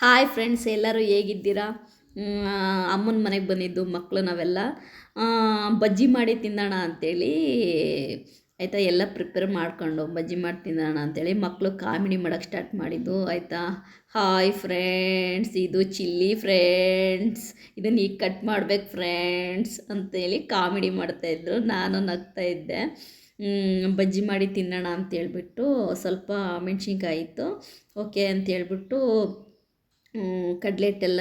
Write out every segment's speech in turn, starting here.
Hi friends ಎಲ್ಲರೂ ಹೇಗಿದ್ದೀರಾ? ಅಮ್ಮನ ಮನೆಗೆ ಬಂದಿದ್ದು ಮಕ್ಕಳು ನಾವೆಲ್ಲ. ಬಜ್ಜಿ ಮಾಡಿ ತಿನ್ನೋಣ ಅಂಥೇಳಿ ಆಯಿತಾ, ಎಲ್ಲ ಪ್ರಿಪೇರ್ ಮಾಡ್ಕೊಂಡು ಬಜ್ಜಿ ಮಾಡಿ ತಿನ್ನೋಣ ಅಂಥೇಳಿ ಮಕ್ಕಳು ಕಾಮಿಡಿ ಮಾಡೋಕ್ಕೆ ಸ್ಟಾರ್ಟ್ ಮಾಡಿದ್ದು, ಆಯಿತಾ? ಹಾಯ್ ಫ್ರೆಂಡ್ಸ್ ಇದು ಚಿಲ್ಲಿ ಫ್ರೆಂಡ್ಸ್ ಇದನ್ನು ಈಗ ಕಟ್ ಮಾಡ್ಬೇಕು ಫ್ರೆಂಡ್ಸ್ ಅಂತೇಳಿ ಕಾಮಿಡಿ ಮಾಡ್ತಾಯಿದ್ರು ನಾನು ನಗ್ತಾ ಇದ್ದೆ. ಬಜ್ಜಿ ಮಾಡಿ ತಿನ್ನೋಣ ಅಂತೇಳ್ಬಿಟ್ಟು ಸ್ವಲ್ಪ ಮೆಣಸಿನ್ಕಾಯಿ ಇತ್ತು. ಓಕೆ ಅಂತೇಳ್ಬಿಟ್ಟು ಕಡಲೆ ಹಿಟ್ಟೆಲ್ಲ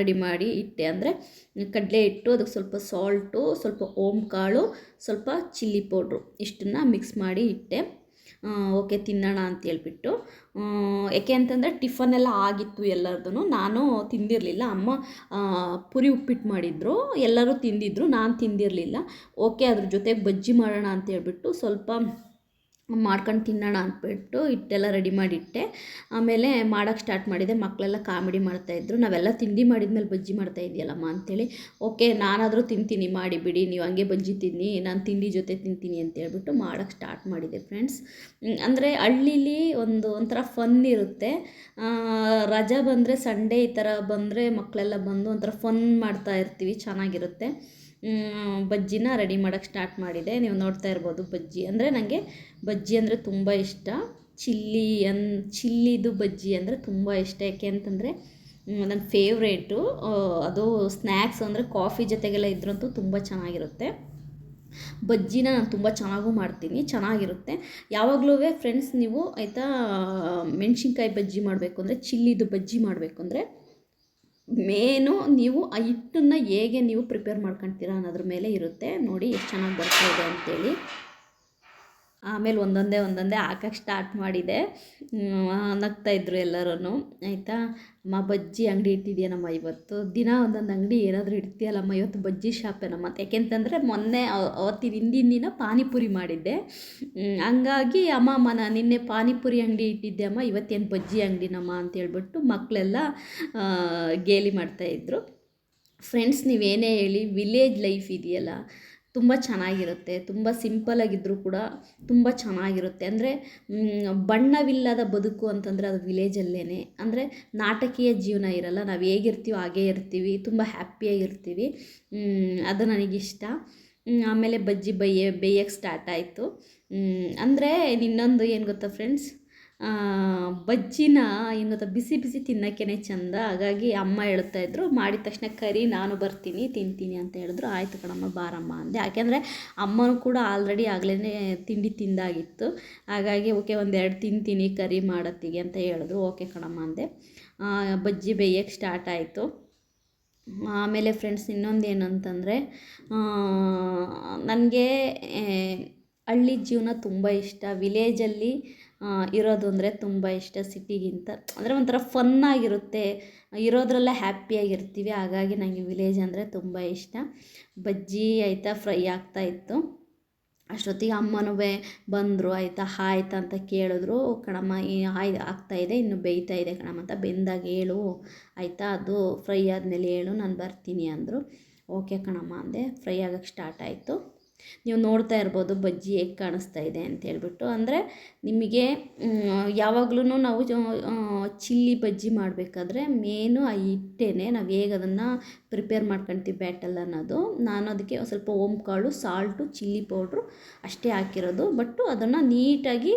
ರೆಡಿ ಮಾಡಿ ಇಟ್ಟೆ. ಅಂದರೆ ಕಡಲೆ ಹಿಟ್ಟು, ಅದಕ್ಕೆ ಸ್ವಲ್ಪ ಸಾಲ್ಟು, ಸ್ವಲ್ಪ ಓಮ್ ಕಾಳು ಸ್ವಲ್ಪ ಚಿಲ್ಲಿ ಪೌಡ್ರು ಇಷ್ಟನ್ನು ಮಿಕ್ಸ್ ಮಾಡಿ ಇಟ್ಟೆ. ಓಕೆ, ತಿನ್ನೋಣ ಅಂತ ಹೇಳ್ಬಿಟ್ಟು. ಯಾಕೆ ಅಂತಂದರೆ ಟಿಫನ್ ಎಲ್ಲ ಆಗಿತ್ತು ಎಲ್ಲರದೂ ನಾನು ತಿಂದಿರಲಿಲ್ಲ. ಅಮ್ಮ ಪುರಿ ಉಪ್ಪಿಟ್ಟು ಮಾಡಿದ್ರು. ಎಲ್ಲರೂ ತಿಂದಿದ್ರು. ನಾನು ತಿಂದಿರಲಿಲ್ಲ. ಓಕೆ, ಅದ್ರ ಜೊತೆಗೆ ಬಜ್ಜಿ ಮಾಡೋಣ ಅಂತ ಹೇಳ್ಬಿಟ್ಟು ಸ್ವಲ್ಪ ಮಾಡ್ಕೊಂಡು ತಿನ್ನೋಣ ಅಂದ್ಬಿಟ್ಟು ಹಿಟ್ಟೆಲ್ಲ ರೆಡಿ ಮಾಡಿಟ್ಟೆ. ಆಮೇಲೆ ಮಾಡೋಕ್ಕೆ ಸ್ಟಾರ್ಟ್ ಮಾಡಿದೆ. ಮಕ್ಕಳೆಲ್ಲ ಕಾಮಿಡಿ ಮಾಡ್ತಾಯಿದ್ರು ನಾವೆಲ್ಲ ತಿಂಡಿ ಮಾಡಿದ್ಮೇಲೆ ಬಜ್ಜಿ ಮಾಡ್ತಾ ಇದೆಯಲ್ಲಮ್ಮ ಅಂತೇಳಿ. ಓಕೆ, ನಾನಾದರೂ ತಿಂತೀನಿ. ಮಾಡಿ ಬಿಡಿ. ನೀವು ಹಂಗೆ ಬಜ್ಜಿ ತಿನ್ನಿ. ನಾನು ತಿಂಡಿ ಜೊತೆ ತಿಂತೀನಿ ಅಂತೇಳ್ಬಿಟ್ಟು ಮಾಡೋಕ್ಕೆ ಸ್ಟಾರ್ಟ್ ಮಾಡಿದೆ ಫ್ರೆಂಡ್ಸ್ ಅಂದರೆ ಹಳ್ಳೀಲಿ ಒಂದು ಒಂಥರ ಫನ್ ಇರುತ್ತೆ. ರಜಾ ಬಂದರೆ ಸಂಡೇ ಈ ಥರ ಬಂದರೆ ಮಕ್ಕಳೆಲ್ಲ ಬಂದು ಒಂಥರ ಫನ್ ಮಾಡ್ತಾ ಇರ್ತೀವಿ. ಚೆನ್ನಾಗಿರುತ್ತೆ. ಬಜ್ಜಿನ ರೆಡಿ ಮಾಡೋಕ್ಕೆ ಸ್ಟಾರ್ಟ್ ಮಾಡಿದೆ. ನೀವು ನೋಡ್ತಾ ಇರ್ಬೋದು ಬಜ್ಜಿ. ಅಂದರೆ ನನಗೆ ಬಜ್ಜಿ ಅಂದರೆ ತುಂಬ ಇಷ್ಟ. ಚಿಲ್ಲಿ ಅನ್, ಚಿಲ್ಲಿದು ಬಜ್ಜಿ ಅಂದರೆ ತುಂಬ ಇಷ್ಟ. ಯಾಕೆ ಅಂತಂದರೆ ನನ್ನ ಫೇವ್ರೇಟು ಅದು ಸ್ನ್ಯಾಕ್ಸ್ ಅಂದರೆ ಕಾಫಿ ಜೊತೆಗೆಲ್ಲ ಇದ್ರಂತೂ ತುಂಬ ಚೆನ್ನಾಗಿರುತ್ತೆ. ಬಜ್ಜಿನ ನಾನು ತುಂಬ ಚೆನ್ನಾಗೂ ಮಾಡ್ತೀನಿ. ಚೆನ್ನಾಗಿರುತ್ತೆ. ಯಾವಾಗಲೂ ಫ್ರೆಂಡ್ಸ್ ನೀವು ಆಯಿತಾ ಮೆಣಸಿನ್ಕಾಯಿ ಬಜ್ಜಿ ಮಾಡಬೇಕು ಅಂದರೆ, ಚಿಲ್ಲಿದು ಬಜ್ಜಿ ಮಾಡಬೇಕು ಅಂದರೆ ಮೇನು ನೀವು ಆ ಹಿಟ್ಟನ್ನು ಹೇಗೆ ನೀವು ಪ್ರಿಪೇರ್ ಮಾಡ್ಕೊತೀರ ಅನ್ನೋದ್ರ ಮೇಲೆ ಇರುತ್ತೆ. ನೋಡಿ ಎಷ್ಟು ಚೆನ್ನಾಗಿ ಬರ್ತಾ ಇದೆ ಅಂತೇಳಿ. ಆಮೇಲೆ ಒಂದೊಂದೇ ಒಂದೊಂದೇ ಹಾಕಕ್ಕೆ ಸ್ಟಾರ್ಟ್ ಮಾಡಿದೆ. ನಗ್ತಾ ಇದ್ರು ಎಲ್ಲರೂ ಆಯಿತಾ? ಅಮ್ಮ ಬಜ್ಜಿ ಅಂಗಡಿ ಇಟ್ಟಿದ್ಯಾನಮ್ಮ ಇವತ್ತು? ದಿನ ಒಂದೊಂದು ಅಂಗಡಿ ಏನಾದರೂ ಇಡ್ತೀಯಲ್ಲಮ್ಮ? ಇವತ್ತು ಬಜ್ಜಿ ಶಾಪೇನಮ್ಮ? ಅಂತ ಯಾಕೆಂತಂದರೆ ಮೊನ್ನೆ ಅವ- ಅವತ್ತಿನ ಹಿಂದಿನ ದಿನ ಪಾನಿಪುರಿ ಮಾಡಿದ್ದೆ. ಹಂಗಾಗಿ ಅಮ್ಮ ಅಮ್ಮ ನಾನು ನಿನ್ನೆ ಪಾನಿಪುರಿ ಅಂಗಡಿ ಇಟ್ಟಿದ್ದೆ ಅಮ್ಮ. ಇವತ್ತೇನು ಬಜ್ಜಿ ಅಂಗಡಿನಮ್ಮ ಅಂತೇಳ್ಬಿಟ್ಟು ಮಕ್ಕಳೆಲ್ಲ ಆ, ಗೇಲಿ ಮಾಡ್ತಾಯಿದ್ರು ಫ್ರೆಂಡ್ಸ್ ನೀವೇನೇ ಹೇಳಿ ವಿಲೇಜ್ ಲೈಫ್ ಇದೆಯಲ್ಲ ತುಂಬ ಚೆನ್ನಾಗಿರುತ್ತೆ, ತುಂಬ ಸಿಂಪಲಾಗಿದ್ದರೂ ಕೂಡ ತುಂಬ ಚೆನ್ನಾಗಿರುತ್ತೆ. ಅಂದರೆ ಬಣ್ಣವಿಲ್ಲದ ಬದುಕು ಅಂತಂದರೆ ಅದು ವಿಲೇಜಲ್ಲೇ ಅಂದರೆ ನಾಟಕೀಯ ಜೀವನ ಇರಲ್ಲ, ನಾವು ಹೇಗಿರ್ತೀವೋ ಹಾಗೇ ಇರ್ತೀವಿ, ತುಂಬ ಹ್ಯಾಪಿಯಾಗಿರ್ತೀವಿ ಅದು ನನಗಿಷ್ಟ. ಆಮೇಲೆ ಬಜ್ಜಿ ಬೈಯ ಬೇಯಕ್ಕೆ ಸ್ಟಾರ್ಟ್ ಆಯಿತು. ಅಂದರೆ ಇನ್ನೊಂದು ಏನು ಗೊತ್ತಾ ಫ್ರೆಂಡ್ಸ್ ಬಜ್ಜಿನ ಏನು ಗೊತ್ತಾ ಬಿಸಿ ಬಿಸಿ ತಿನ್ನೋಕ್ಕೇ ಚಂದ. ಹಾಗಾಗಿ ಅಮ್ಮ ಹೇಳ್ತಾ ಇದ್ರು, ಮಾಡಿದ ತಕ್ಷಣ ಕರಿ, ನಾನು ಬರ್ತೀನಿ, ತಿಂತೀನಿ ಅಂತ ಹೇಳಿದ್ರು. ಆಯಿತು ಕಣಮ್ಮ, ಬಾರಮ್ಮ ಅಂದೆ. ಯಾಕೆಂದರೆ ಅಮ್ಮನೂ ಕೂಡ ಆಲ್ರೆಡಿ ಆಗಲೇ ತಿಂಡಿ ತಿಂದಾಗಿತ್ತು. ಹಾಗಾಗಿ ಓಕೆ, ಒಂದೆರಡು ತಿಂತೀನಿ, ಕರಿ ಮಾಡತ್ತಿಗೆ ಅಂತ ಹೇಳಿದ್ರು. ಓಕೆ ಕಣಮ್ಮ ಅಂದೆ. ಬಜ್ಜಿ ಬೇಯಕ್ಕೆ ಸ್ಟಾರ್ಟ್ ಆಯಿತು. ಆಮೇಲೆ ಫ್ರೆಂಡ್ಸ್ ಇನ್ನೊಂದು ಏನಂತಂದರೆ ನನಗೆ ಹಳ್ಳಿ ಜೀವನ ತುಂಬ ಇಷ್ಟ. ವಿಲೇಜಲ್ಲಿ ಇರೋದು ಅಂದರೆ ತುಂಬ ಇಷ್ಟ ಸಿಟಿಗಿಂತ. ಅಂದರೆ ಒಂಥರ ಫನ್ನಾಗಿರುತ್ತೆ. ಇರೋದ್ರಲ್ಲೇ ಹ್ಯಾಪಿಯಾಗಿರ್ತೀವಿ. ಹಾಗಾಗಿ ನನಗೆ ವಿಲೇಜ್ ಅಂದರೆ ತುಂಬ ಇಷ್ಟ. ಬಜ್ಜಿ ಆಯಿತಾ, ಫ್ರೈ ಆಗ್ತಾ ಇತ್ತು. ಅಷ್ಟೊತ್ತಿಗೆ ಅಮ್ಮನೂ ಬಂದರು, ಆಯಿತಾ, ಆಯ್ತಾ ಅಂತ ಕೇಳಿದ್ರು. ಕಣಮ್ಮ ಆಗ್ತಾ ಆಗ್ತಾಯಿದೆ ಇನ್ನು ಬೇಯ್ತಾ ಇದೆ ಕಣಮ್ಮ ಅಂತ ಬೆಂದಾಗ ಹೇಳು, ಆಯಿತಾ, ಅದು ಫ್ರೈ ಆದಮೇಲೆ ಹೇಳು, ನಾನು ಬರ್ತೀನಿ ಅಂದರು. ಓಕೆ ಕಣಮ್ಮ ಅಂದೆ. ಫ್ರೈ ಆಗೋಕ್ಕೆ ಸ್ಟಾರ್ಟ್ ಆಯಿತು. ನೀವು ನೋಡ್ತಾ ಇರ್ಬೋದು ಬಜ್ಜಿ ಹೇಗೆ ಕಾಣಿಸ್ತಾ ಇದೆ ಅಂತ ಹೇಳ್ಬಿಟ್ಟು. ಅಂದರೆ ನಿಮಗೆ ಯಾವಾಗ್ಲೂ ನಾವು ಚಿಲ್ಲಿ ಬಜ್ಜಿ ಮಾಡಬೇಕಾದ್ರೆ ಮೇನು ಆ ಹಿಟ್ಟೇನೆ ನಾವು ಹೇಗೆ ಅದನ್ನು ಪ್ರಿಪೇರ್ ಮಾಡ್ಕೊಳ್ತೀವಿ ಬ್ಯಾಟಲ್ ಅನ್ನೋದು. ನಾನು ಅದಕ್ಕೆ ಸ್ವಲ್ಪ ಓಮ್ ಕಾಳು, ಸಾಲ್ಟು, ಚಿಲ್ಲಿ ಪೌಡ್ರು ಅಷ್ಟೇ ಹಾಕಿರೋದು. ಬಟ್ಟು ಅದನ್ನು ನೀಟಾಗಿ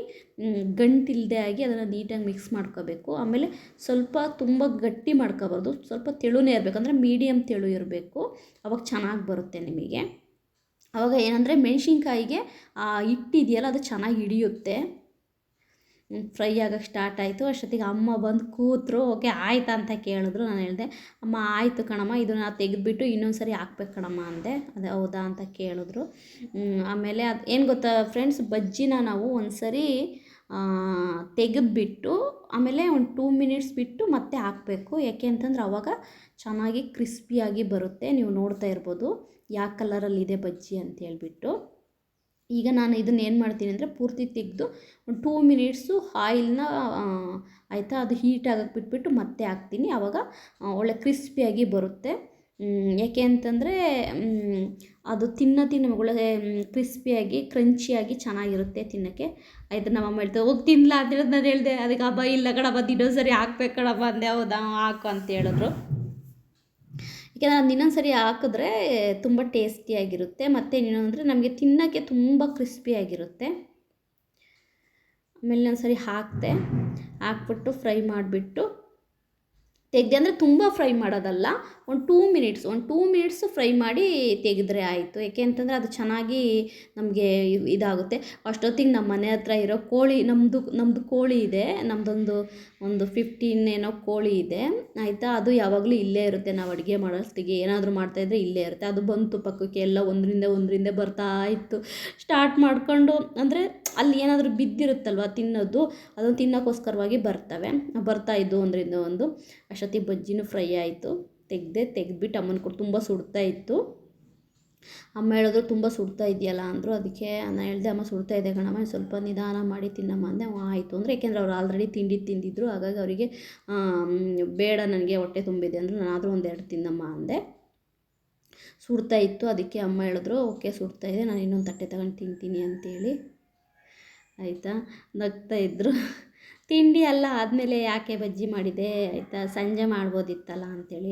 ಗಂಟಿಲ್ಲದೆ ಆಗಿ ಅದನ್ನು ನೀಟಾಗಿ ಮಿಕ್ಸ್ ಮಾಡ್ಕೋಬೇಕು. ಆಮೇಲೆ ಸ್ವಲ್ಪ ತುಂಬ ಗಟ್ಟಿ ಮಾಡ್ಕೋಬಾರ್ದು. ಸ್ವಲ್ಪ ತೆಳುನೇ ಇರಬೇಕು. ಅಂದರೆ ಮೀಡಿಯಮ್ ತೆಳು ಇರಬೇಕು. ಅವಾಗ ಚೆನ್ನಾಗಿ ಬರುತ್ತೆ ನಿಮಗೆ. ಆವಾಗ ಏನಂದರೆ ಮೆಣಸಿನ್ಕಾಯಿಗೆ, ಆ, ಹಿಟ್ಟಿದೆಯಲ್ಲ ಅದು ಚೆನ್ನಾಗಿ ಹಿಡಿಯುತ್ತೆ. ಫ್ರೈ ಆಗೋಕ್ಕೆ ಸ್ಟಾರ್ಟ್ ಆಯಿತು. ಅಷ್ಟೊತ್ತಿಗೆ ಅಮ್ಮ ಬಂದು ಕೂತರು, ಓಕೆ, ಆಯ್ತಾ? ಅಂತ ಕೇಳಿದ್ರು. ನಾನು ಹೇಳಿದೆ, ಅಮ್ಮ, ಆಯಿತು ಕಣಮ್ಮ ಇದನ್ನ ತೆಗೆದ್ಬಿಟ್ಟು ಇನ್ನೊಂದು ಸರಿ ಹಾಕ್ಬೇಕು ಕಣಮ್ಮ, ಅಂದೆ. ಅದು, ಹೌದಾ ಅಂತ ಕೇಳಿದ್ರು. ಆಮೇಲೆ ಅದು, ಏನು ಗೊತ್ತಾ ಫ್ರೆಂಡ್ಸ್ ಬಜ್ಜಿನ ನಾವು ಒಂದು ಸರಿ ತೆಗೆದ್ಬಿಟ್ಟು ಆಮೇಲೆ ಒಂದು ಟೂ ಮಿನಿಟ್ಸ್ ಬಿಟ್ಟು ಮತ್ತೆ ಹಾಕಬೇಕು. ಯಾಕೆ ಅಂತಂದ್ರೆ ಆವಾಗ ಚೆನ್ನಾಗಿ ಕ್ರಿಸ್ಪಿಯಾಗಿ ಬರುತ್ತೆ. ನೀವು ನೋಡ್ತಾ ಇರ್ಬೋದು ಯಾವ ಕಲರಲ್ಲಿದೆ ಬಜ್ಜಿ ಅಂತ ಹೇಳ್ಬಿಟ್ಟು. ಈಗ ನಾನು ಇದನ್ನ ಏನು ಮಾಡ್ತೀನಿ ಅಂದರೆ ಪೂರ್ತಿ ತೆಗೆದು ಒಂದು ಟೂ ಮಿನಿಟ್ಸು ಆಯಿಲ್ನ ಆಯಿತಾ, ಅದು ಹೀಟ್ ಆಗಕ್ಕೆ ಬಿಟ್ಬಿಟ್ಟು ಮತ್ತೆ ಹಾಕ್ತೀನಿ. ಆವಾಗ ಒಳ್ಳೆ ಕ್ರಿಸ್ಪಿಯಾಗಿ ಬರುತ್ತೆ. ಯಾಕೆ ಅಂತಂದರೆ ಅದು ತಿನ್ನ ತಿನ್ನ ಮಗಳೇ ಕ್ರಿಸ್ಪಿಯಾಗಿ, ಕ್ರಂಚಿಯಾಗಿ ಚೆನ್ನಾಗಿರುತ್ತೆ ತಿನ್ನೋಕ್ಕೆ. ನಮ್ಮ ಅಮ್ಮ ಹೇಳ್ತಾರೆ ಹೋಗಿ ತಿನ್ನಲ ಅಂತ ಹೇಳಿದ್ ನಾನು ಹೇಳಿದೆ. ಅದಕ್ಕೆ ಹಬ್ಬ ಇಲ್ಲ ಕಣಪ್ಪ ಇನ್ನೊಂದು ಸರಿ ಹಾಕ್ಬೇಕು ಕಣಪ್ಪ ಅಂದೆ. ಹೌದಾ? ಹಾಕು ಅಂತ ಹೇಳಿದ್ರು. ಯಾಕೆಂದರೆ ಅದು ಇನ್ನೊಂದು ಸರಿ ಹಾಕಿದ್ರೆ ತುಂಬ ಟೇಸ್ಟಿಯಾಗಿರುತ್ತೆ. ಮತ್ತು ಇನ್ನೊಂದರೆ ನಮಗೆ ತಿನ್ನೋಕ್ಕೆ ತುಂಬ ಕ್ರಿಸ್ಪಿಯಾಗಿರುತ್ತೆ. ಆಮೇಲೆ ಇನ್ನೊಂದು ಸರಿ ಹಾಕಿದೆ. ಹಾಕ್ಬಿಟ್ಟು ಫ್ರೈ ಮಾಡಿಬಿಟ್ಟು ತೆಗ್ದೆ ಅಂದರೆ ತುಂಬ ಫ್ರೈ ಮಾಡೋದಲ್ಲ. ಒಂದು ಟೂ ಮಿನಿಟ್ಸ್ ಒಂದು ಟೂ ಮಿನಿಟ್ಸ್ ಫ್ರೈ ಮಾಡಿ ತೆಗೆದ್ರೆ ಆಯಿತು. ಯಾಕೆ ಅಂತಂದರೆ ಅದು ಚೆನ್ನಾಗಿ ನಮಗೆ ಇದಾಗುತ್ತೆ. ಅಷ್ಟೊತ್ತಿಗೆ ನಮ್ಮ ಮನೆ ಹತ್ರ ಇರೋ ಕೋಳಿ ನಮ್ಮದು ನಮ್ಮದು ಕೋಳಿ ಇದೆ. ನಮ್ಮದೊಂದು ಒಂದು ಫಿಫ್ಟೀನ್ ಏನೋ ಕೋಳಿ ಇದೆ. ಆಯಿತಾ? ಅದು ಯಾವಾಗಲೂ ಇಲ್ಲೇ ಇರುತ್ತೆ. ನಾವು ಅಡುಗೆ ಮಾಡೋಷ್ಟಿಗೆ ಏನಾದರೂ ಮಾಡ್ತಾಯಿದ್ರೆ ಇಲ್ಲೇ ಇರುತ್ತೆ. ಅದು ಬಂತು ಪಕ್ಕಕ್ಕೆ ಎಲ್ಲ ಒಂದರಿಂದ ಒಂದರಿಂದ ಬರ್ತಾ ಇತ್ತು. ಸ್ಟಾರ್ಟ್ ಮಾಡ್ಕೊಂಡು, ಅಂದರೆ ಅಲ್ಲಿ ಏನಾದರೂ ಬಿದ್ದಿರುತ್ತಲ್ವ ತಿನ್ನೋದು, ಅದನ್ನು ತಿನ್ನೋಕ್ಕೋಸ್ಕರವಾಗಿ ಬರ್ತವೆ. ಬರ್ತಾ ಇದ್ದು ಒಂದರಿಂದ ಒಂದು. ಅಷ್ಟೊತ್ತಿಗೆ ಬಜ್ಜಿನೂ ಫ್ರೈ ಆಯಿತು. ತೆಗೆದೆ ತೆಗೆದ್ಬಿಟ್ಟು ಅಮ್ಮನ ಕೊಟ್ಟು ತುಂಬ ಸುಡ್ತಾ ಇತ್ತು. ಅಮ್ಮ ಹೇಳಿದ್ರು, ತುಂಬ ಸುಡ್ತಾ ಇದೆಯಲ್ಲ ಅಂದರು. ಅದಕ್ಕೆ ನಾನು ಹೇಳಿದೆ, ಅಮ್ಮ ಸುಡ್ತಾ ಇದೆ ಕಣಮ್ಮ ಸ್ವಲ್ಪ ನಿಧಾನ ಮಾಡಿ ತಿನ್ನಮ್ಮ. ಅಂದೆ ಆಯಿತು. ಅಂದರೆ ಯಾಕೆಂದರೆ ಅವ್ರು ಆಲ್ರೆಡಿ ತಿಂಡಿ ತಿಂದಿದ್ರು. ಹಾಗಾಗಿ ಅವರಿಗೆ ಬೇಡ, ನನಗೆ ಹೊಟ್ಟೆ ತುಂಬಿದೆ ಅಂದರು. ನಾನಾದರೂ ಒಂದೆರಡು ತಿನ್ನಮ್ಮ ಅಂದೆ. ಸುಡ್ತಾ ಇತ್ತು. ಅದಕ್ಕೆ ಅಮ್ಮ ಹೇಳಿದ್ರು, ಓಕೆ, ಸುಡ್ತಾ ಇದೆ. ನಾನು ಇನ್ನೊಂದು ತಟ್ಟೆ ತಗೊಂಡು ತಿಂತೀನಿ ಅಂತೇಳಿ. ಆಯಿತಾ? ನಗ್ತಾ ಇದ್ದರು ತಿಂಡಿ ಎಲ್ಲ ಆದಮೇಲೆ ಯಾಕೆ ಬಜ್ಜಿ ಮಾಡಿದೆ? ಆಯಿತಾ? ಸಂಜೆ ಮಾಡ್ಬೋದಿತ್ತಲ್ಲ ಅಂಥೇಳಿ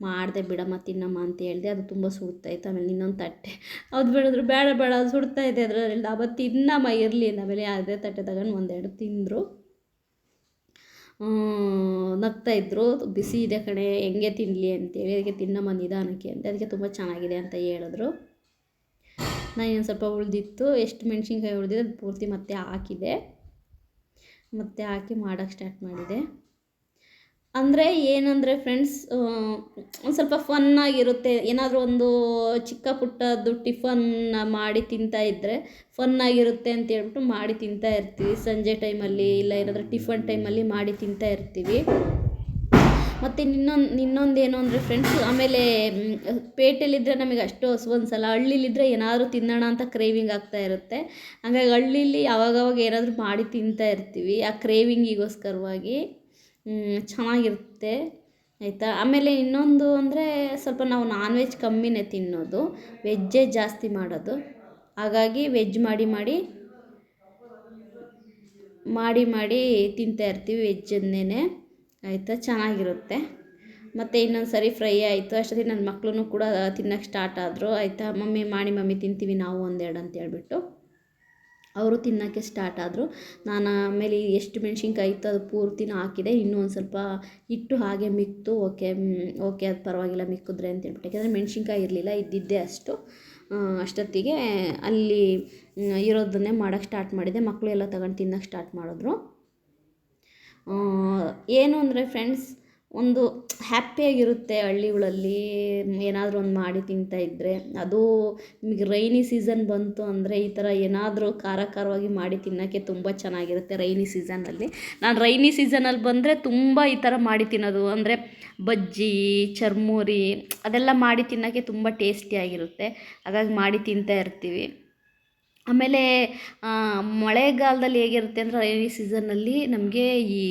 ಮಾಡಿದೆ ಬಿಡಮ್ಮ, ತಿನ್ನಮ್ಮ ಅಂತ ಹೇಳಿದೆ. ಅದು ತುಂಬ ಸುಡ್ತಾಯಿತ್ತು ಆಮೇಲೆ ಇನ್ನೊಂದು ತಟ್ಟೆ. ಅದು ಬಿಡಿದ್ರು ಬೇಡ ಬೇಡ ಸುಡ್ತಾ ಇದೆ ಅದರಲ್ಲಿ ಡಾಬ ತಿನ್ನಮ್ಮ ಇರಲಿ ಆಮೇಲೆ ಅದೇ ತಟ್ಟೆ ತಗೊಂಡು ಒಂದೆರಡು ತಿಂದರು. ನಗ್ತಾಯಿದ್ರು ಬಿಸಿ ಇದೆ ಕಣೆ. ಹೆಂಗೆ ತಿನ್ನಲಿ ಅಂತೇಳಿ. ಅದಕ್ಕೆ ತಿನ್ನಮ್ಮ ನಿಧಾನಕ್ಕೆ ಅಂತ ಅದಕ್ಕೆ ತುಂಬ ಚೆನ್ನಾಗಿದೆ ಅಂತ ಹೇಳಿದ್ರು. ನಾನು ಇನ್ನೊಂದು ಸ್ವಲ್ಪ ಉಳಿದಿತ್ತು. ಎಷ್ಟು ಮೆಣಸಿನ್ಕಾಯಿ ಉಳಿದಿದೆ ಅದು ಪೂರ್ತಿ ಮತ್ತೆ ಹಾಕಿದೆ. ಮತ್ತು ಹಾಕಿ ಮಾಡೋಕ್ಕೆ ಸ್ಟಾರ್ಟ್ ಮಾಡಿದೆ. ಅಂದರೆ ಏನಂದರೆ ಫ್ರೆಂಡ್ಸ್ ಒಂದು ಸ್ವಲ್ಪ ಫನ್ನಾಗಿರುತ್ತೆ ಏನಾದರೂ ಒಂದು ಚಿಕ್ಕ ಪುಟ್ಟದ್ದು ಟಿಫನ್ ಮಾಡಿ ತಿಂತಾ ಇದ್ದರೆ ಫನ್ನಾಗಿರುತ್ತೆ ಅಂತ ಹೇಳ್ಬಿಟ್ಟು ಮಾಡಿ ತಿಂತಾ ಇರ್ತೀವಿ. ಸಂಜೆ ಟೈಮಲ್ಲಿ ಇಲ್ಲ ಏನಾದರೂ ಟಿಫನ್ ಟೈಮಲ್ಲಿ ಮಾಡಿ ತಿಂತಾ ಇರ್ತೀವಿ. ಮತ್ತು ಇನ್ನೊಂದು ಇನ್ನೊಂದು ಏನು ಅಂದರೆ ಫ್ರೆಂಡ್ಸ್ ಆಮೇಲೆ ಪೇಟೆಲಿದ್ದರೆ ನಮಗೆ ಅಷ್ಟು ಹಸುವನ್ಸಲ್ಲ ಹಳ್ಳಿಲಿದ್ದರೆ ಏನಾದರೂ ತಿನ್ನೋಣ ಅಂತ ಕ್ರೇವಿಂಗ್ ಆಗ್ತಾ ಇರುತ್ತೆ. ಹಾಗಾಗಿ ಹಳ್ಳೀಲಿ ಯಾವಾಗವಾಗ ಏನಾದರೂ ಮಾಡಿ ತಿಂತಾ ಇರ್ತೀವಿ. ಆ ಕ್ರೇವಿಂಗಿಗೋಸ್ಕರವಾಗಿ ಚೆನ್ನಾಗಿರುತ್ತೆ. ಆಯಿತಾ? ಆಮೇಲೆ ಇನ್ನೊಂದು ಅಂದರೆ ಸ್ವಲ್ಪ ನಾವು ನಾನ್ ವೆಜ್ ಕಮ್ಮಿನೇ ತಿನ್ನೋದು. ವೆಜ್ಜೇ ಜಾಸ್ತಿ ಮಾಡೋದು. ಹಾಗಾಗಿ ವೆಜ್ ಮಾಡಿ ಮಾಡಿ ಮಾಡಿ ಮಾಡಿ ತಿಂತಾ ಇರ್ತೀವಿ ವೆಜ್ಜನ್ನೇ ಆಯಿತಾ? ಚೆನ್ನಾಗಿರುತ್ತೆ. ಮತ್ತು ಇನ್ನೊಂದು ಸರಿ ಫ್ರೈ ಆಯಿತು. ಅಷ್ಟೊತ್ತಿಗೆ ನನ್ನ ಮಕ್ಕಳು ಕೂಡ ತಿನ್ನೋಕ್ಕೆ ಸ್ಟಾರ್ಟ್ ಆದರು. ಆಯಿತಾ? ಮಮ್ಮಿ, ಮಾಡಿ ಮಮ್ಮಿ, ತಿಂತೀವಿ ನಾವು ಒಂದೆರಡು ಅಂತ ಹೇಳ್ಬಿಟ್ಟು ಅವರು ತಿನ್ನೋಕ್ಕೆ ಸ್ಟಾರ್ಟ್ ಆದರು. ನಾನು ಆಮೇಲೆ ಎಷ್ಟು ಮೆಣ್ಸಿನ್ಕಾಯಿ ಇತ್ತು ಅದು ಪೂರ್ತಿನ ಹಾಕಿದೆ. ಇನ್ನೂ ಒಂದು ಸ್ವಲ್ಪ ಹಿಟ್ಟು ಹಾಗೆ ಮಿಕ್ತು. ಓಕೆ ಓಕೆ, ಅದು ಪರವಾಗಿಲ್ಲ ಮಿಕ್ಕಿದ್ರೆ ಅಂತ ಹೇಳ್ಬಿಟ್ಟು. ಯಾಕೆಂದರೆ ಮೆಣ್ಸಿನ್ಕಾಯಿ ಇರಲಿಲ್ಲ, ಇದ್ದಿದ್ದೇ ಅಷ್ಟು. ಅಷ್ಟೊತ್ತಿಗೆ ಅಲ್ಲಿ ಇರೋದನ್ನೇ ಮಾಡೋಕ್ಕೆ ಸ್ಟಾರ್ಟ್ ಮಾಡಿದೆ. ಮಕ್ಕಳು ಎಲ್ಲ ತಗೊಂಡು ತಿನ್ನೋಕ್ಕೆ ಸ್ಟಾರ್ಟ್ ಮಾಡಿದ್ರು. ಏನು ಅಂದರೆ ಫ್ರೆಂಡ್ಸ್ ಒಂದು ಹ್ಯಾಪಿಯಾಗಿರುತ್ತೆ ಹಳ್ಳಿಗಳಲ್ಲಿ, ಏನಾದರೂ ಒಂದು ಮಾಡಿ ತಿಂತಾ ಇದ್ದರೆ ಅದು ನಿಮಗೆ ರೈನಿ ಸೀಸನ್ ಬಂತು ಅಂದರೆ ಈ ಥರ ಏನಾದರೂ ಖಾರ ಖಾರವಾಗಿ ಮಾಡಿ ತಿನ್ನೋಕ್ಕೆ ತುಂಬ ಚೆನ್ನಾಗಿರುತ್ತೆ ರೈನಿ ಸೀಸನಲ್ಲಿ ನಾನು ರೈನಿ ಸೀಸನಲ್ಲಿ ಬಂದರೆ ತುಂಬ ಈ ಥರ ಮಾಡಿ ತಿನ್ನೋದು. ಅಂದರೆ ಬಜ್ಜಿ, ಚರ್ಮೂರಿ ಅದೆಲ್ಲ ಮಾಡಿ ತಿನ್ನೋಕ್ಕೆ ತುಂಬ ಟೇಸ್ಟಿಯಾಗಿರುತ್ತೆ ಹಾಗಾಗಿ ಮಾಡಿ ತಿಂತಾ ಇರ್ತೀವಿ. ಆಮೇಲೆ ಮಳೆಗಾಲದಲ್ಲಿ ಹೇಗಿರುತ್ತೆ ಅಂದರೆ ರೈನಿ ಸೀಸನ್ನಲ್ಲಿ ನಮಗೆ ಈ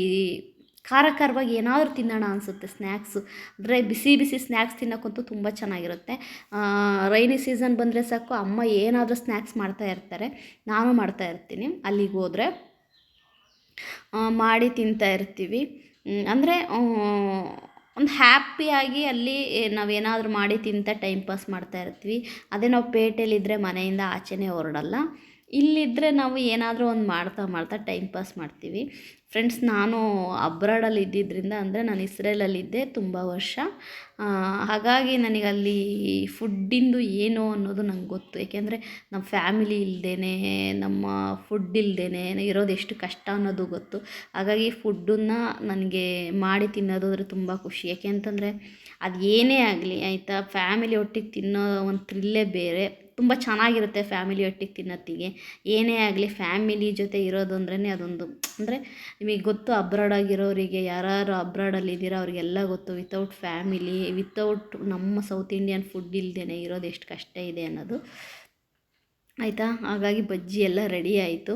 ಖಾರ ಖಾರವಾಗಿ ಏನಾದರೂ ತಿನ್ನೋಣ ಅನಿಸುತ್ತೆ ಸ್ನ್ಯಾಕ್ಸು ಅಂದರೆ ಬಿಸಿ ಬಿಸಿ ಸ್ನ್ಯಾಕ್ಸ್ ತಿನ್ನೋಕ್ಕಂತೂ ತುಂಬ ಚೆನ್ನಾಗಿರುತ್ತೆ. ರೈನಿ ಸೀಸನ್ ಬಂದರೆ ಸಾಕು, ಅಮ್ಮ ಏನಾದರೂ ಸ್ನ್ಯಾಕ್ಸ್ ಮಾಡ್ತಾ ಇರ್ತಾರೆ. ನಾನು ಮಾಡ್ತಾ ಇರ್ತೀನಿ, ಅಲ್ಲಿಗೆ ಹೋದರೆ. ಮಾಡಿ ತಿಂತಾ ಇರ್ತೀವಿ. ಅಂದರೆ ಒಂದು ಹ್ಯಾಪಿಯಾಗಿ ಅಲ್ಲಿ ನಾವೇನಾದರೂ ಮಾಡಿ ತಿಂತ ಟೈಮ್ ಪಾಸ್ ಮಾಡ್ತಾ ಇರ್ತೀವಿ. ಅದೇ ನಾವು ಪೇಟೆಯಲ್ಲಿದ್ದರೆ ಮನೆಯಿಂದ ಆಚೆನೇ ಹೊರಡಲ್ಲ. ಇಲ್ಲಿದ್ದರೆ ನಾವು ಏನಾದರೂ ಒಂದು ಮಾಡ್ತಾ ಮಾಡ್ತಾ ಟೈಮ್ ಪಾಸ್ ಮಾಡ್ತೀವಿ. ಫ್ರೆಂಡ್ಸ್ ನಾನು ಅಬ್ರಾಡಲ್ಲಿ ಇದ್ದಿದ್ದರಿಂದ ಅಂದರೆ ನಾನು ಇಸ್ರೇಲಲ್ಲಿದ್ದೆ ತುಂಬ ವರ್ಷ. ಹಾಗಾಗಿ ನನಗೆ ಅಲ್ಲಿ ಫುಡ್ಡಿಂದು ಏನು ಅನ್ನೋದು ನಂಗೆ ಗೊತ್ತು. ಏಕೆಂದರೆ ನಮ್ಮ ಫ್ಯಾಮಿಲಿ ಇಲ್ಲದೇ ನಮ್ಮ ಫುಡ್ ಇಲ್ಲದೇ ಇರೋದು ಎಷ್ಟು ಕಷ್ಟ ಅನ್ನೋದು ಗೊತ್ತು. ಹಾಗಾಗಿ ಫುಡ್ಡನ್ನು ನನಗೆ ಮಾಡಿ ತಿನ್ನೋದು ಅಂದರೆ ತುಂಬ ಖುಷಿ. ಯಾಕೆ ಅಂತಂದರೆ ಅದು ಏನೇ ಆಗಲಿ, ಆಯಿತಾ? ಫ್ಯಾಮಿಲಿ ಒಟ್ಟಿಗೆ ತಿನ್ನೋ ಒಂದು ಥ್ರಿಲ್ಲೇ ಬೇರೆ. ತುಂಬ ಚೆನ್ನಾಗಿರುತ್ತೆ ಫ್ಯಾಮಿಲಿ ಒಟ್ಟಿಗೆ ತಿನ್ನೋತ್ತಿಗೆ. ಏನೇ ಆಗಲಿ ಫ್ಯಾಮಿಲಿ ಜೊತೆ ಇರೋದು ಅಂದ್ರೇ ಅದೊಂದು, ಅಂದರೆ ನಿಮಗೆ ಗೊತ್ತು ಅಬ್ರಾಡಾಗಿರೋರಿಗೆ ಯಾರು ಅಬ್ರಾಡಲ್ಲಿ ಇದ್ದೀರೋ ಅವ್ರಿಗೆಲ್ಲ ಗೊತ್ತು ವಿತೌಟ್ ಫ್ಯಾಮಿಲಿ ವಿತೌಟ್ ನಮ್ಮ ಸೌತ್ ಇಂಡಿಯನ್ ಫುಡ್ ಇಲ್ಲದೇ ಇರೋದು ಎಷ್ಟು ಕಷ್ಟ ಇದೆ ಅನ್ನೋದು. ಆಯಿತಾ? ಹಾಗಾಗಿ ಬಜ್ಜಿ ಎಲ್ಲ ರೆಡಿ ಆಯಿತು.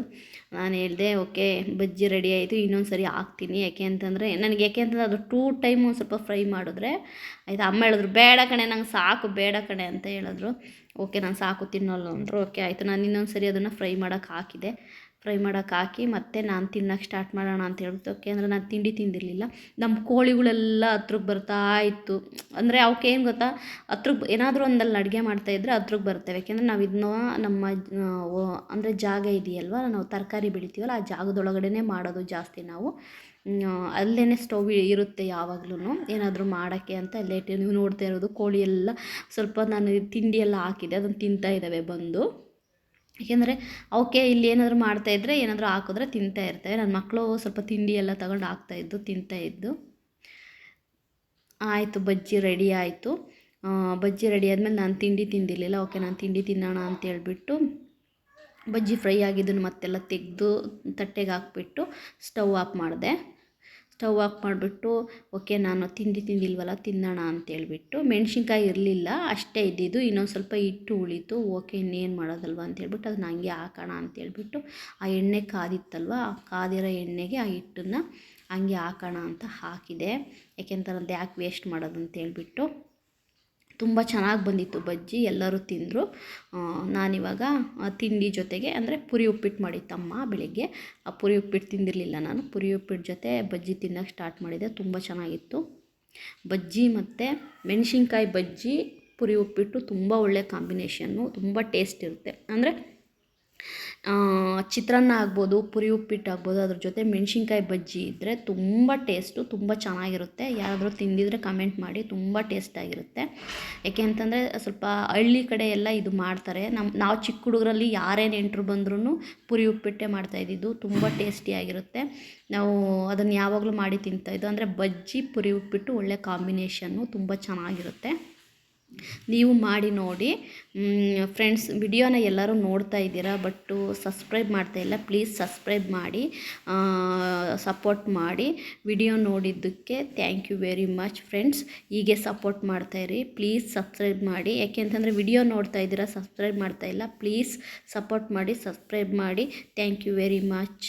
ನಾನು ಹೇಳಿದೆ, ಓಕೆ, ಬಜ್ಜಿ ರೆಡಿ ಆಯಿತು ಇನ್ನೊಂದು ಸರಿ ಹಾಕ್ತೀನಿ. ಯಾಕೆ ಅಂತಂದರೆ, ನನಗೆ ಯಾಕೆ ಅಂತಂದರೆ ಅದು ಟೂ ಟೈಮ್ ಸ್ವಲ್ಪ ಫ್ರೈ ಮಾಡಿದ್ರೆ ಆಯಿತಾ? ಅಮ್ಮ ಹೇಳಿದ್ರು, ಬೇಡ ಕಣೆ, ನಂಗೆ ಸಾಕು, ಬೇಡ ಕಣೆ ಅಂತ ಹೇಳಿದ್ರು. ಓಕೆ, ನಾನು ಸಾಕು, ತಿನ್ನೋಲ್ಲ ಅಂದರು. ಓಕೆ, ಆಯಿತು, ನಾನು ಇನ್ನೊಂದು ಸರಿ ಅದನ್ನು ಫ್ರೈ ಮಾಡೋಕೆ ಹಾಕಿದೆ. ಫ್ರೈ ಮಾಡೋಕೆ ಹಾಕಿ ಮತ್ತೆ ನಾನು ತಿನ್ನೋಕೆ ಸ್ಟಾರ್ಟ್ ಮಾಡೋಣ ಅಂತ ಹೇಳ್ಬಿಟ್ಟು ಅಂದರೆ ನಾನು ತಿಂಡಿ ತಿಂದಿರಲಿಲ್ಲ. ನಮ್ಮ ಕೋಳಿಗಳೆಲ್ಲ ಹತ್ರಕ್ಕೆ ಬರ್ತಾ ಇತ್ತು. ಅಂದರೆ ಅವಕ್ಕೆ ಏನು ಗೊತ್ತಾ? ಹತ್ರಕ್ಕೆ ಏನಾದರೂ ಒಂದಲ್ಲಿ ಅಡುಗೆ ಮಾಡ್ತಾಯಿದ್ರೆ ಹತ್ರಕ್ಕೆ ಬರ್ತವೆ. ಯಾಕೆಂದರೆ ನಾವು ಇದನ್ನ ನಮ್ಮ ಅಂದರೆ ಜಾಗ ಇದೆಯಲ್ವ? ನಾವು ತರಕಾರಿ ಬೆಳಿತೀವಲ್ಲ, ಆ ಜಾಗದೊಳಗಡೆ ಮಾಡೋದು ಜಾಸ್ತಿ ನಾವು. ಅಲ್ಲೇ ಸ್ಟವ್ ಇರುತ್ತೆ ಯಾವಾಗ್ಲೂ ಏನಾದರೂ ಮಾಡೋಕ್ಕೆ ಅಂತ ಲೇಟ್ ನೀವು ನೋಡ್ತಾ ಇರೋದು ಕೋಳಿ ಎಲ್ಲ ಸ್ವಲ್ಪ ನಾನು ತಿಂಡಿ ಎಲ್ಲ ಹಾಕಿದೆ ಅದನ್ನು ತಿಂತಾ ಇದ್ದಾವೆ ಬಂದು. ಏಕೆಂದರೆ ಅವಕ್ಕೆ ಇಲ್ಲಿ ಏನಾದರೂ ಮಾಡ್ತಾಯಿದ್ರೆ ಏನಾದರೂ ಹಾಕಿದ್ರೆ ತಿಂತಾ ಇರ್ತವೆ. ನನ್ನ ಮಕ್ಕಳು ಸ್ವಲ್ಪ ತಿಂಡಿ ಎಲ್ಲ ತಗೊಂಡು ಹಾಕ್ತಾಯಿದ್ದು ತಿಂತಾಯಿದ್ದು ಆಯಿತು, ಬಜ್ಜಿ ರೆಡಿ ಆಯಿತು. ಬಜ್ಜಿ ರೆಡಿ ಆದಮೇಲೆ ನಾನು ತಿಂಡಿ ತಿಂದಿರಲಿಲ್ಲ. ಓಕೆ, ನಾನು ತಿಂಡಿ ತಿನ್ನೋಣ ಅಂತ ಹೇಳ್ಬಿಟ್ಟು, ಬಜ್ಜಿ ಫ್ರೈ ಆಗಿದ್ದನ್ನು ಮತ್ತೆಲ್ಲ ತೆಗೆದು, ತಟ್ಟೆಗೆ ಹಾಕ್ಬಿಟ್ಟು ಸ್ಟವ್ ಆಫ್ ಮಾಡಿದೆ. ಸ್ಟವ್ ಆಫ್ ಮಾಡಿಬಿಟ್ಟು, ಓಕೆ, ನಾನು ತಿಂಡಿ ತಿಂದಿಲ್ವಲ್ಲ ತಿನ್ನೋಣ ಅಂತೇಳ್ಬಿಟ್ಟು ಮೆಣ್ಸಿನ್ಕಾಯಿ ಇರಲಿಲ್ಲ, ಅಷ್ಟೇ ಇದ್ದಿದ್ದು, ಇನ್ನೊಂದು ಸ್ವಲ್ಪ ಹಿಟ್ಟು ಉಳಿತು, ಓಕೆ, ಇನ್ನೇನು ಮಾಡೋದಲ್ವ? ಅಂತೇಳ್ಬಿಟ್ಟು ಅದನ್ನ ಹಂಗೆ ಹಾಕೋಣ ಅಂತೇಳ್ಬಿಟ್ಟು ಆ ಎಣ್ಣೆ ಕಾದಿತ್ತಲ್ವ, ಆ ಕಾದಿರೋ ಎಣ್ಣೆಗೆ ಆ ಹಿಟ್ಟನ್ನು ಹಂಗೆ ಹಾಕೋಣ ಅಂತ ಹಾಕಿದೆ. ಯಾಕೆಂತಂದ್ರೆ ಯಾಕೆ ವೇಸ್ಟ್ ಮಾಡೋದು ಅಂತೇಳ್ಬಿಟ್ಟು ತುಂಬ ಚೆನ್ನಾಗಿ ಬಂದಿತ್ತು ಬಜ್ಜಿ, ಎಲ್ಲರೂ ತಿಂದರು. ನಾನಿವಾಗ ತಿಂಡಿ ಜೊತೆಗೆ ಅಂದರೆ ಪುರಿ ಉಪ್ಪಿಟ್ಟು ಮಾಡಿತ್ತಮ್ಮ ಬೆಳಿಗ್ಗೆ. ಆ, ಪುರಿ ಉಪ್ಪಿಟ್ಟು ತಿಂದಿರಲಿಲ್ಲ ನಾನು. ಪುರಿ ಉಪ್ಪಿಟ್ಟು ಜೊತೆ ಬಜ್ಜಿ ತಿನ್ನೋಕ್ಕೆ ಸ್ಟಾರ್ಟ್ ಮಾಡಿದೆ. ತುಂಬ ಚೆನ್ನಾಗಿತ್ತು. ಬಜ್ಜಿ ಮತ್ತು ಮೆಣಸಿನ್ಕಾಯಿ ಬಜ್ಜಿ, ಪುರಿ ಉಪ್ಪಿಟ್ಟು ತುಂಬ ಒಳ್ಳೆಯ ಕಾಂಬಿನೇಷನ್ನು ತುಂಬ ಟೇಸ್ಟ್ ಇರುತ್ತೆ. ಅಂದರೆ ಚಿತ್ರಾನ್ನ ಆಗ್ಬೋದು, ಪುರಿ ಉಪ್ಪಿಟ್ಟು ಆಗ್ಬೋದು, ಅದ್ರ ಜೊತೆ ಮೆಣಸಿನ್ಕಾಯಿ ಬಜ್ಜಿ ಇದ್ದರೆ ತುಂಬ ಟೇಸ್ಟು ತುಂಬ ಚೆನ್ನಾಗಿರುತ್ತೆ. ಯಾರಾದರೂ ತಿಂದಿದ್ರೆ ಕಮೆಂಟ್ ಮಾಡಿ, ತುಂಬ ಟೇಸ್ಟಾಗಿರುತ್ತೆ ಯಾಕೆ ಅಂತಂದರೆ ಸ್ವಲ್ಪ ಹಳ್ಳಿ ಕಡೆ ಎಲ್ಲ ಇದು ಮಾಡ್ತಾರೆ. ನಮ್ಮ ನಾವು ಚಿಕ್ಕ ಹುಡುಗರಲ್ಲಿ ಯಾರೇ ನೆಂಟರು ಬಂದ್ರೂ ಪುರಿ ಉಪ್ಪಿಟ್ಟೆ ಮಾಡ್ತಾಯಿದ್ದಿದ್ದು ತುಂಬ ಟೇಸ್ಟಿಯಾಗಿರುತ್ತೆ ನಾವು ಅದನ್ನು ಯಾವಾಗಲೂ ಮಾಡಿ ತಿಂತಾಯಿದ್ದು ಅಂದರೆ ಬಜ್ಜಿ, ಪುರಿ ಉಪ್ಪಿಟ್ಟು ಒಳ್ಳೆ ಕಾಂಬಿನೇಷನ್ನು ತುಂಬ ಚೆನ್ನಾಗಿರುತ್ತೆ. ನೀವು ಮಾಡಿ ನೋಡಿ. ಫ್ರೆಂಡ್ಸ್ ವಿಡಿಯೋನ ಎಲ್ಲರೂ ನೋಡ್ತಾ ಇದ್ದೀರಾ ಬಟ್ಟು ಸಬ್ಸ್ಕ್ರೈಬ್ ಮಾಡ್ತಾ ಇಲ್ಲ. ಪ್ಲೀಸ್ ಸಬ್ಸ್ಕ್ರೈಬ್ ಮಾಡಿ ಸಪೋರ್ಟ್ ಮಾಡಿ. ವಿಡಿಯೋ ನೋಡಿದ್ದಕ್ಕೆ thank you very much friends ಹೀಗೆ ಸಪೋರ್ಟ್ ಮಾಡ್ತಾಯಿರಿ ಪ್ಲೀಸ್ ಸಬ್ಸ್ಕ್ರೈಬ್ ಮಾಡಿ. ಯಾಕೆಂತಂದರೆ ವಿಡಿಯೋ ನೋಡ್ತಾ ಇದ್ದೀರಾ ಸಬ್ಸ್ಕ್ರೈಬ್ ಮಾಡ್ತಾ ಇಲ್ಲ. ಪ್ಲೀಸ್ ಸಪೋರ್ಟ್ ಮಾಡಿ ಸಬ್ಸ್ಕ್ರೈಬ್ ಮಾಡಿ. Thank you very much